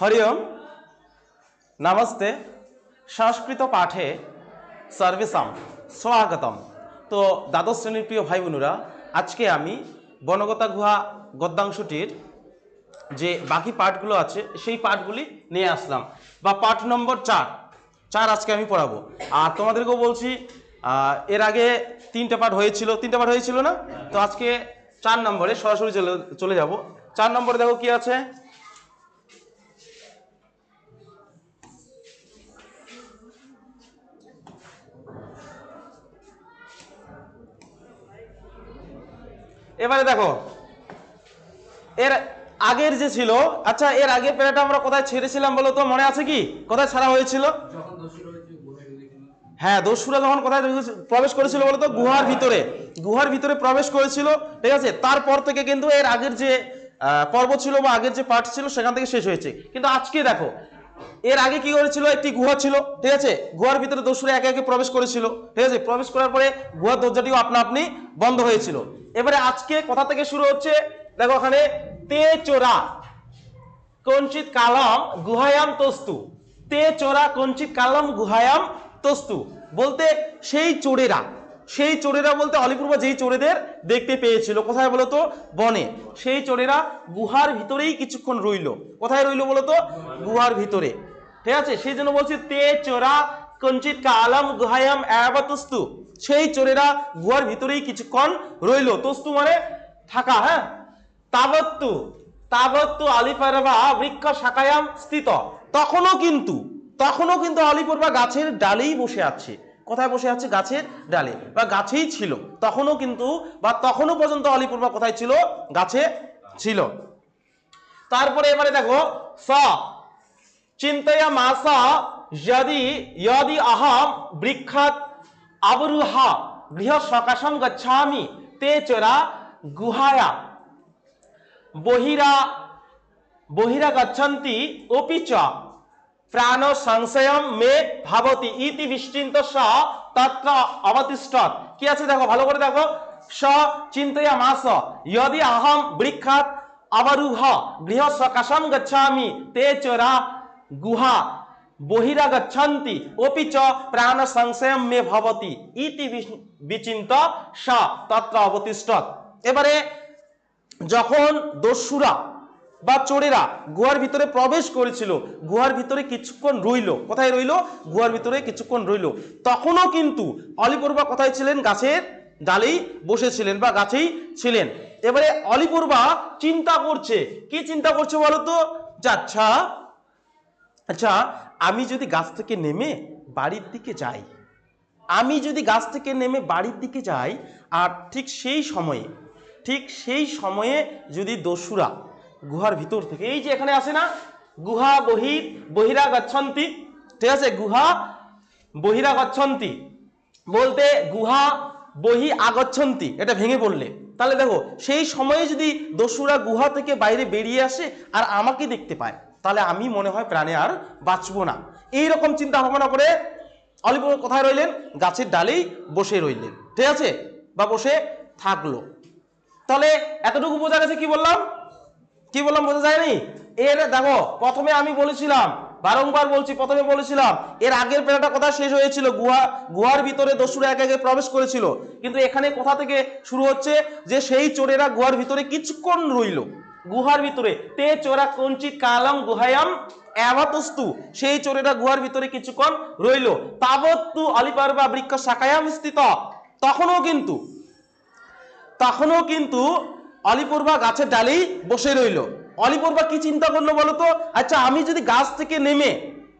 হরি ওম। নমস্তে। সংস্কৃত পাঠে সর্বেশাম স্বাগতম। তো দ্বাদশ শ্রেণির প্রিয় ভাই বোনেরা আজকে আমি বনগতা গুহা গদ্যাংশটির যে বাকি পাঠগুলো আছে, সেই পাঠগুলি নিয়ে আসলাম। বা পাঠ নম্বর চার চার আজকে আমি পড়াবো। আর তোমাদেরকেও বলছি এর আগে তিনটা পাঠ হয়েছিল, তিনটা পাঠ হয়েছিল না? তো আজকে চার নম্বরে সরাসরি চলে চলে যাব। চার নম্বরে দেখো কি আছে? এবারে দেখো। এর আগের যে ছিল আচ্ছা এর আগে প্যারাটা আমরা কোথায় ছেড়েছিলাম বলো তো? মনে আছে কি? কোথায় ছাড়া হয়েছিল? হ্যাঁ দস্যুরা যখন কোথায় প্রবেশ করেছিল বলো তো? গুহার ভিতরে। গুহার ভিতরে প্রবেশ করেছিল, ঠিক আছে? তারপর থেকে কিন্তু এর আগের যে পর্ব ছিল বা আগের যে পার্ট ছিল, সেখান থেকে শেষ হয়েছে। কিন্তু আজকে দেখো এর আগে কি করেছিল? একটি গুহা ছিল, ঠিক আছে? গুহার ভিতরে দস্যুরা একে একে প্রবেশ করেছিল, ঠিক আছে? প্রবেশ করার পরে গুহার দরজাটিও আপনা আপনি বন্ধ হয়েছিল। এবারে আজকে কোথা থেকে শুরু হচ্ছে, দেখো ওখানে তে চোরা কঞ্চিত কালাম গুহায়াম তস্তু। তে চোরা কঞ্চিত কালাম গুহায়াম তস্তু। বলতে সেই চোরেরা সেই চোরেরা বলতে অলিপূর্বা যেই চোরেদের দেখতে পেয়েছিল। কোথায় বলতো? বনে। সেই চোরেরা গুহার ভিতরেই কিছুক্ষণ রইল। কোথায় রইল বলতো? গুহার ভিতরে। ঠিক আছে? সেই জন্য বলছি, তে চোরা কঞ্চিত কালাম গুহায়াম অ্যাবাতস্তু সেই চোরেরা গুহার ভিতরেই কিছুক্ষণ রইল। তস্তু মানে থাকা হ্যাঁ? তাবত্তু। তাবত্তু আলিপারবা বৃক্ষ শাখায়াম স্থিত। তখনও কিন্তু তখনও কিন্তু আলিপর্বা গাছের ডালেই বসে আছে। কোথায় বসে আছে? গাছের ডালে। বা গাছেই ছিল। তখনও কিন্তু বা তখনও পর্যন্ত আলিপর্বা কোথায় ছিল? গাছে ছিল। তারপরে এবারে দেখো, স। চিন্তয়া মাসা যদি যদি অহম বৃক্ষাত আবরুহা গৃহ সকাশম গচ্ছামি তে চরা গুহায়া বহিরা বহিরা গচ্ছন্তি অপি চ। প্রাণ সংশয়ম মে ভাবতি ইতি বিশ্চিন্ত স তত্র অবতিষ্ঠত। কি আছে দেখো? ভালো করে দেখো। স চিন্তয়া মাস। যদি অহম বৃক্ষাত অবরুহ। গৃহ সকাশম গচ্ছামি। তে চরা গুহা বহিরা গচ্ছন্তি অপি চ প্রাণ সংশয়ম মে ভবতি ইতি বিচ- বিচিন্ত স তত্র অবতিষ্ঠত। এবারে যখন দস্যুরা বা চোরেরা গুহার ভিতরে প্রবেশ করেছিল, গুহার ভিতরে কিছুক্ষণ রইল। কোথায় রইল? গুহার ভিতরে কিছুক্ষণ রইল। তখনও কিন্তু অলিপূর্বা কোথায় ছিলেন? গাছের ডালেই বসেছিলেন বা গাছেই ছিলেন। এবারে অলিপূর্বা চিন্তা করছে। কি চিন্তা করছে বলতো যে আচ্ছা আচ্ছা আমি যদি গাছ থেকে নেমে বাড়ির দিকে যাই, আমি যদি গাছ থেকে নেমে বাড়ির দিকে যাই, আর ঠিক সেই সময়ে, ঠিক সেই সময়ে যদি দস্যুরা গুহার ভিতর থেকে। এই যে এখানে আসে না, গুহা বহির বহিরা গচ্ছন্তি ঠিক আছে, গুহা বহিরা গচ্ছন্তি বলতে গুহা বহি আগচ্ছন্তি এটা ভেঙে পড়লে। তাহলে দেখো, সেই সময়ে যদি দস্যুরা গুহা থেকে বাইরে বেরিয়ে আসে আর আমাকে দেখতে পায়, তাহলে আমি মনে হয় প্রাণে আর বাঁচবো না। এই রকম চিন্তা ভাবনা করে অলিপুর কোথায় রইলেন? গাছের ডালেই বসে রইলেন। ঠিক আছে? বা বসে থাকল। তাহলে এতটুকু বোঝা গেছে কি বললাম? কি বললাম, বোঝা যায়নি? এর, দেখো, প্রথমে আমি বলেছিলাম, বারংবার বলছি, প্রথমে বলেছিলাম, এর আগের প্যারাটা কোথায় শেষ হয়েছিল? গুহা, গুহার ভিতরে দস্যুরা একে একে প্রবেশ করেছিল। কিন্তু এখানে কোথা থেকে শুরু হচ্ছে? যে সেই চোরেরা গুহার ভিতরে কিছুক্ষণ রইল। গুহার ভিতরে, তে চোরা কঞ্চিত কালাম গুহায়াম অ্যাভাতস্তু সেই চোরেরা গুহার ভিতরে কিছুক্ষণ রইল। তাবত্তু অলিপারবা বৃক্ষ শাখায়াম স্থিত। তখনও কিন্তু তখনও কিন্তু অলিপূর্বা গাছের ডালেই বসে রইল। অলিপূর্বা কি চিন্তা করল বলতো আচ্ছা আমি যদি গাছ থেকে নেমে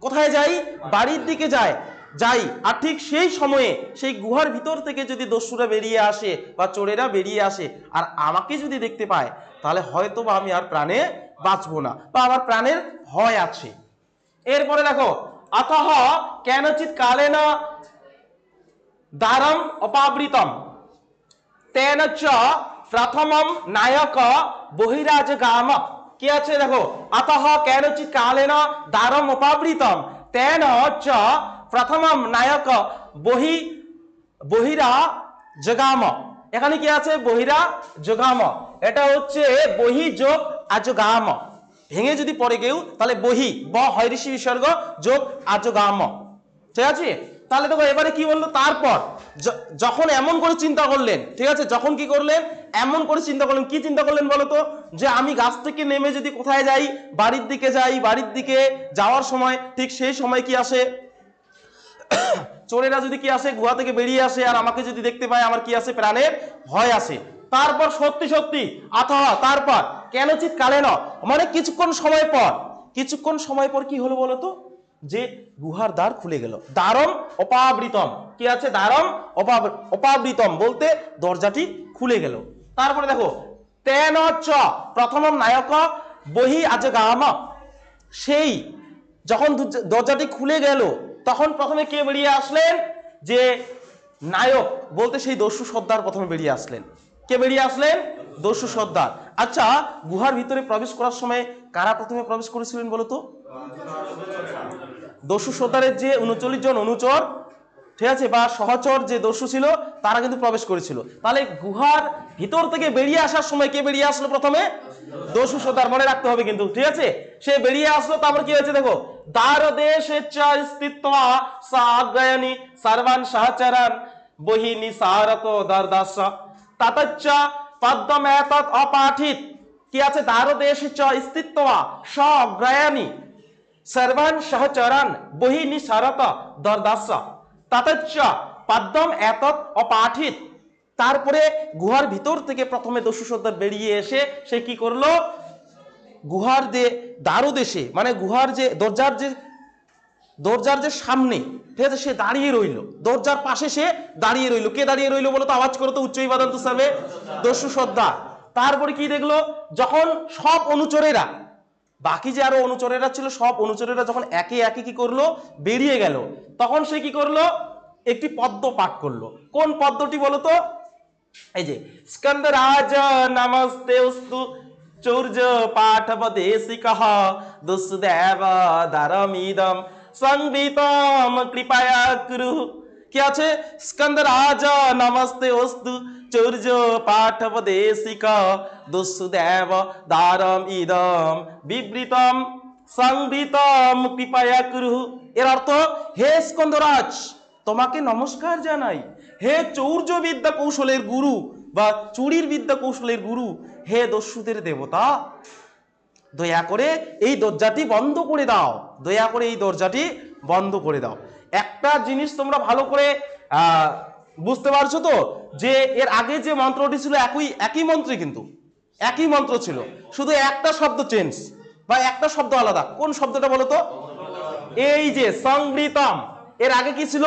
কোথায় যাই? বাড়ির দিকে যাই যাই, আর ঠিক সেই সময়ে সেই গুহার ভিতর থেকে যদি দস্যুরা বেরিয়ে আসে বা চোরেরা বেরিয়ে আসে আর আমাকে যদি দেখতে পায়, তাহলে হয়তো বা আমি আর প্রাণে বাঁচবো না বা আমার প্রাণের ভয় আছে। এরপরে দেখো অতঃ কেনচিত কালে না দারম অপাবৃতম। তেন চ প্রথমম নায়ক বহিরাজ গাম কি আছে দেখো অতঃ কেনচিৎ কালেন দ্বারম উপাবৃতম তেন চ প্রথমম নায়ক বহি বহিরা জগাম এখানে কি আছে বহিরা জগাম এটা হচ্ছে বহি যোগ আজগাম ভেঙে যদি পড়ে কেউ তাহলে বহি ব ঋষি বিসর্গ যোগ আজ গাম ঠিক আছে তাহলে দেখো এবারে কি বলল তারপর যখন এমন করে চিন্তা করলেন ঠিক আছে যখন কি করলেন এমন করে চিন্তা করলেন, কি চিন্তা করলেন বলতো যে আমি গাছ থেকে নেমে যদি কোথায় যাই, বাড়ির দিকে যাই, বাড়ির দিকে যাওয়ার সময় ঠিক সেই সময় কি আসে? চোরেরা যদি কি আসে, গুহা থেকে বেরিয়ে আসে আর আমাকে যদি দেখতে পায় আমার কি আসে, প্রাণের ভয় আসে। তারপর সত্যি সত্যি, আথা, তারপর, কেন চিৎ কালে ন? মানে কিছুক্ষণ সময় পর, কিছুক্ষণ সময় পর কি হলো বলো তো? যে গুহার দ্বার খুলে গেল। দ্বারম অপাবৃতম। কি আছে? অপাব- অপাবৃতম বলতে দরজাটি খুলে গেল। তারপরে দেখো, তেন চ প্রথম নায়ক, বহি আজ গাম। সেই যখন দরজাটি খুলে গেল, তখন প্রথমে কে বেরিয়ে আসলেন? যে নায়ক, বলতে সেই দস্যু সর্দার প্রথমে বেরিয়ে আসলেন। কে বেরিয়ে আসলেন? দস্যু সর্দার। আচ্ছা গুহার ভিতরে প্রবেশ করার সময় কারা প্রথমে প্রবেশ করেছিলেন বলতো দস্যু সর্দারের যে উনচল্লিশ জন অনুচর ঠিক আছে, বা সহচর যে দস্যু ছিল, তারা কিন্তু প্রবেশ করেছিল। তাহলে গুহার ভিতর থেকে বেরিয়ে আসার সময় কে বেরিয়ে আসলো প্রথমে? দস্যু সর্দার মনে রাখতে হবে কিন্তু, ঠিক আছে? সে বেরিয়ে আসলো, তারপর কি হয়েছে দেখো? দ্বার দেশে সাগয়নি সর্বান সহচরণ বহিনী সারত দরদাস তাতচ্চ পদ্ম অপাঠিত। কি আছে? দ্বার দেশে চ সগ্রয়ানি সর্বান সহচরান বহিনী সারত দরদাস তাতচ্চ পদ্ম এতৎ অপাঠিত। তারপরে গুহার ভিতর থেকে প্রথমে দস্যু সর্দার বেরিয়ে এসে সে কি করল? গুহার যে দ্বারদেশে মানে গুহার যে দরজার যে দরজার যে সামনে, ঠিক আছে, সে দাঁড়িয়ে রইল। দরজার পাশে সে দাঁড়িয়ে রইল। কে দাঁড়িয়ে রইল বলো তো? আওয়াজ করো তো উচ্চ ইবাদন্ত সার্ভে দস্যু সর্দার। তারপরে কি দেখল? যখন সব অনুচরেরা বাকি যে আরও অনুচরেরা ছিল, সব অনুচরেরা যখন একে একে কি করল? বেরিয়ে গেল। তখন সে কি করল? একটি পদ্ম পাঠ করল। কোন পদ্মটি বলতো? এই যে স্কন্দরাজ নমস্তে উস্তু চৌর্য পাঠবদেশিক দুসুদেব দারমিদম সংবিতম কৃপয়া কুরু। কি আছে? স্কন্দরাজ নমস্তে অস্তু চৌর্য পাঠবদেশিক দুসুদেব দারম ইদম বিবৃতম সংবিতম কৃপয়া কুরু এর অর্থ, হে স্কন্দরাজ, তোমাকে নমস্কার জানাই। হে চৌর্য বিদ্যা কৌশলের গুরু বা চুরির বিদ্যা কৌশলের গুরু, হে দস্যুদের দেবতা, দয়া করে এই দরজাটি বন্ধ করে দাও। দয়া করে এই দরজাটি বন্ধ করে দাও। একটা জিনিস তোমরা ভালো করে বুঝতে পারছ তো? যে এর আগে যে মন্ত্রটি ছিল একই একই মন্ত্রই কিন্তু, একই মন্ত্র ছিল। শুধু একটা শব্দ চেঞ্জ বা একটা শব্দ আলাদা। কোন শব্দটা বলো তো? এই যে সংবৃতম। এর আগে কি ছিল?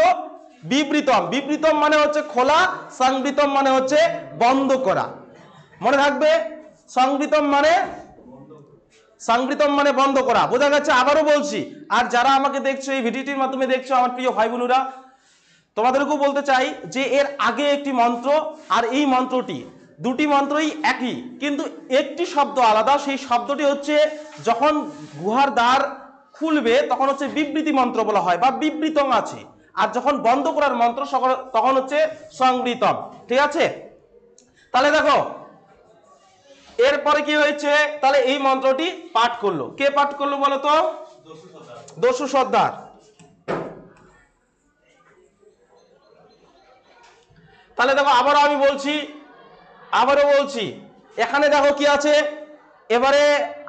বিবৃতম। বিবৃতম মানে হচ্ছে খোলা, সংবৃতম মানে হচ্ছে বন্ধ করা। মনে থাকবে? সংবৃতম মানে সংবৃতম মানে বন্ধ করা। বোঝা গেছে? আবারও বলছি। আর যারা আমাকে দেখছ, এই ভিডিওটির মাধ্যমে দেখছ, আমার প্রিয় ভাই বোনেরা তোমাদেরকেও বলতে চাই যে এর আগে একটি মন্ত্র আর এই মন্ত্রটি, দুটি মন্ত্রই একই, কিন্তু একটি শব্দ আলাদা, সেই শব্দটি হচ্ছে যখন গুহার দ্বার খুলবে, তখন হচ্ছে বিবৃতি মন্ত্র বলা হয় বা বিবৃতম আছে। আর যখন বন্ধ করার মন্ত্র তখন হচ্ছে সংবৃতম ঠিক আছে? তাহলে দেখো, এরপরে কি হয়েছে? তাহলে এই মন্ত্রটি পাঠ করল। কে পাঠ করল বলো তো? দস্যু সর্দার। তাহলে দেখো, আবারও আমি বলছি, আবারও বলছি, এখানে দেখো কি আছে? এবারে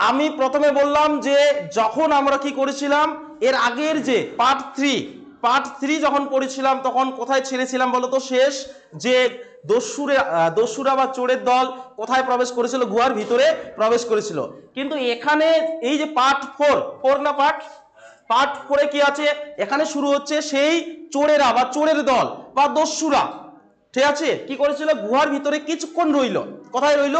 আমি প্রথমে বললাম যে, যখন আমরা কি করেছিলাম, এর আগের যে পার্ট থ্রি পার্ট থ্রি যখন পড়েছিলাম তখন কোথায় ছেড়েছিলাম বলতো শেষ যে দস্যুরে দস্যুরা বা চোরের দল কোথায় প্রবেশ করেছিল? গুহার ভিতরে প্রবেশ করেছিল। কিন্তু এখানে এই যে পার্ট ফোর ফোর না পার্ট পার্ট ফোরে কি আছে? এখানে শুরু হচ্ছে সেই চোরেরা বা চোরের দল বা দস্যুরা ঠিক আছে? কি করেছিল? গুহার ভিতরে কিছুক্ষণ রইল। কোথায় রইল?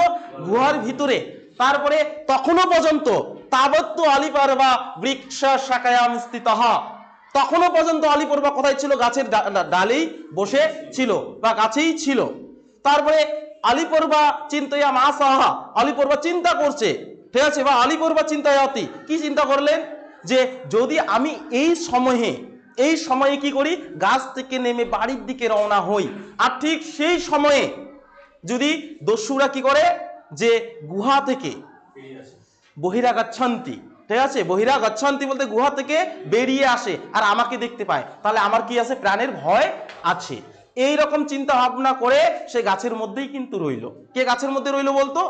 গুহার ভিতরে। তারপরে তখনও পর্যন্ত তাবত্ত আলিপারবা বৃক্ষ শাখায়াম স্থিতহা তখনও পর্যন্ত আলিপর্বা কোথায় ছিল? গাছের ডালেই বসে ছিল বা গাছেই ছিল। তারপরে আলিপর্বা চিন্তায়া মা সাহা আলিপর্বা চিন্তা করছে। ঠিক আছে? বা আলিপর্বা চিন্তায়াতি কি চিন্তা করলেন? যে যদি আমি এই সময়ে এই সময়ে কি করি? গাছ থেকে নেমে বাড়ির দিকে রওনা হই। আর ঠিক সেই সময়ে যদি দস্যুরা কি করে? যে গুহা থেকে বহিরা গচ্ছন্তি ঠিক আছে? বহিরা গচ্ছন্তি বলতে গুহা থেকে বেরিয়ে আসে আর আমাকে দেখতে পায়। তাহলে আমার কি আছে? প্রাণের ভয় আছে। এই রকম চিন্তা ভাবনা করে সে গাছের মধ্যেই কিন্তু রইল। কে গাছের মধ্যে রইল বলতো?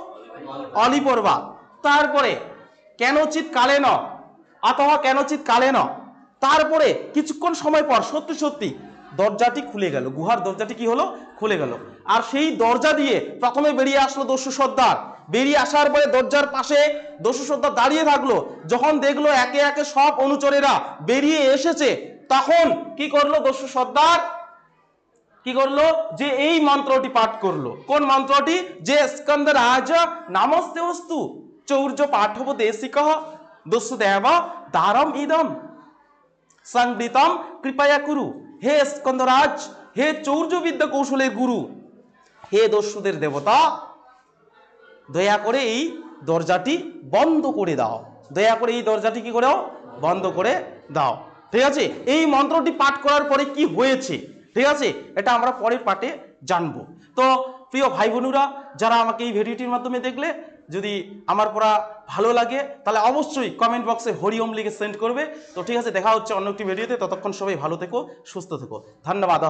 অলিপর্বা তারপরে কেনচিত কালে ন অথবা কেনচিত কালে ন তারপরে কিছুক্ষণ সময় পর, সত্যি সত্যি, দরজাটি খুলে গেল। গুহার দরজাটি কি হলো? খুলে গেল। আর সেই দরজা দিয়ে প্রথমে বেরিয়ে আসলো দস্যু সর্দার। বেরিয়ে আসার পরে দরজার পাশে দস্যু সর্দার দাঁড়িয়ে থাকল। যখন দেখল একে একে সব অনুচরেরা বেরিয়ে এসেছে, তখন কি করল দস্যু সর্দার? কি করল? যে এই মন্ত্রটি পাঠ করল। কোন মন্ত্রটি? যে স্কন্দ রাজ নামস্তে বস্তু চৌর্য পাঠব দেশিক, দস্যুদেব দারম ইদম। সংবৃতম কৃপায়া কুরু। হে স্কন্দরাজ, হে চৌর্য বিদ্যা কৌশলের গুরু, হে দস্যুদের দেবতা, দয়া করে এই দরজাটি বন্ধ করে দাও। দয়া করে এই দরজাটি কি করেও? বন্ধ করে দাও। ঠিক আছে? এই মন্ত্রটি পাঠ করার পরে কি হয়েছে? ঠিক আছে? এটা আমরা পরের পাঠে জানব। তো প্রিয় ভাই বোনেরা যারা আমাকে এই ভিডিওটির মাধ্যমে দেখলে যদি আমার পড়া ভালো লাগে, তাহলে অবশ্যই কমেন্ট বক্সে হরিওম লিখে সেন্ড করবে। তো ঠিক আছে, দেখা হচ্ছে অন্য একটি ভিডিওতে ততক্ষণ সবাই ভালো থেকো, সুস্থ থেকো। ধন্যবাদ